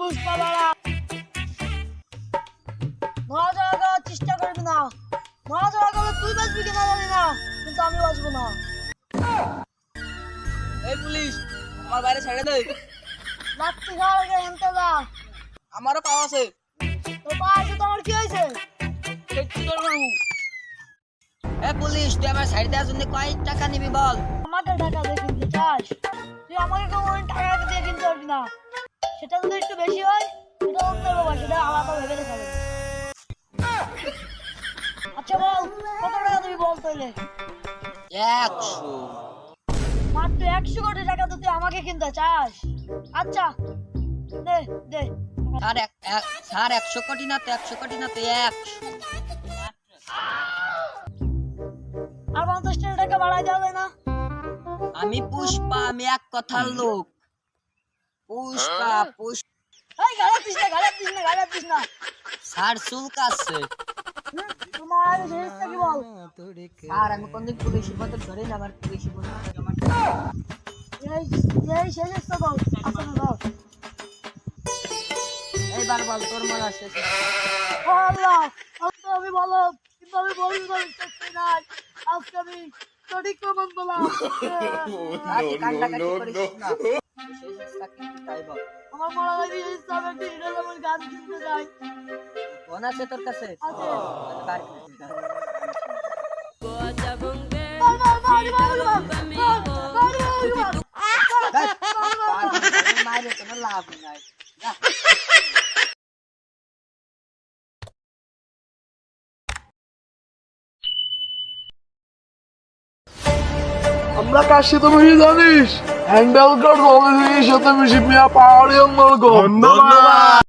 পুষ্পা বাড়া করার চেষ্টা করবি না। মারা যাওয়ার করলে তুই বাঁচবি কিনা জানি না কিন্তু আমি বাঁচবো না। এই পুলিশ আমার বাইরে ছেড়ে দে। লাত্তি খাওয়ার আগে হেনতে যা। আমারও পাওয়া আছে। তো পা আছে তো আমার কি হয়েছে? এ পুলিশ তুই আমার সাইড দেওয়ার জন্য কয় টাকা নিবি বল। আমাকে টাকা দিয়ে কিনতে চাস তুই আমাকে কোনো টাকা দিয়ে কিনতে পারবি না। সেটা যদি একটু বেশি হয় সেটা সেটা ভেবে আচ্ছা বল কত টাকা তুমি বল তাহলে একশো। মাত্র একশো কোটি টাকা তো তুই আমাকে কিনতে চাস। আচ্ছা দে দে। স্যার এক এক- স্যার একশো কোটি না তো একশো কোটি না তো একশো। আর পঞ্চাশ টাকা দেওয়া যায় না। আমি পুষ্পা আমি এক কথার লোক। পুষ্পা পুষ্পা এই গাড়ি দিস না গাড়ি দিস না গাড়ি দিস না স্যার চুলকাচ্ছে হুম, তোমার আগে কি বল স্যার আমি কোনদিন পুলিশের মতো ধরি না আমার মতো আমার এই এই শেষটা বল আসলে বল এইবার বল তোর মনে আছে ও আল্লাহ আজকে আমি বলো কিন্তু আমি বলতে পারছি না আজকে আমি সঠিক প্রমাণ পেলাম কাকি কান্নাকাটি করিস না শেষ চাকরি কি তাই বল। আমার মনে হয় যে আমি একটা হিরো লেভেল গান কিনতে যাই ফোন আছে তোর কাছে? আছে। বার করে দে। বল বল বল বল বল বল বল মায়ের কোনো লাভ নাই। আমরা কার সাথে মিশে জানিস? എന്റെ ആൾക്കാർ തോന്നുന്നത് ഈ ശബ്ദം വിഷിപ്പിയ പാടിയൊന്നും കൊടുക്കും